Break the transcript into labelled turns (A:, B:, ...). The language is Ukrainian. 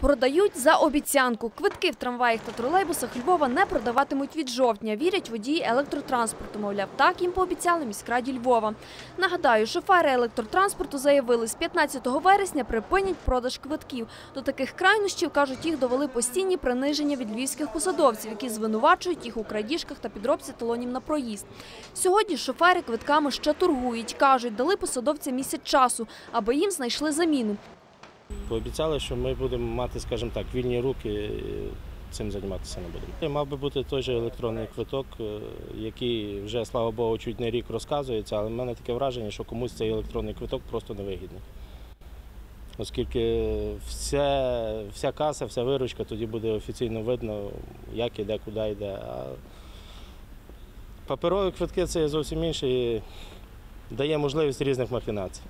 A: Продають за обіцянку. Квитки в трамваях та тролейбусах Львова не продаватимуть від жовтня. Вірять водії електротранспорту. Мовляв, так їм пообіцяли міськраді Львова. Нагадаю, шофери електротранспорту заявили, з 15 вересня припинять продаж квитків. До таких крайнощів, кажуть, їх довели постійні приниження від львівських посадовців, які звинувачують їх у крадіжках та підробці талонів на проїзд. Сьогодні шофери квитками ще торгують. Кажуть, дали посадовцям місяць часу, аби їм знайшли заміну.
B: Пообіцяли, що ми будемо мати, скажімо так, вільні руки, цим займатися не будемо. Мав би бути той же електронний квиток, е, який вже, слава Богу, чуть не рік розказується, але в мене таке враження, що комусь цей електронний квиток просто невигідний. Оскільки вся, вся каса, вся виручка тоді буде офіційно видно, як іде, куди йде. А паперові квитки це зовсім інше і дає можливість різних махінацій.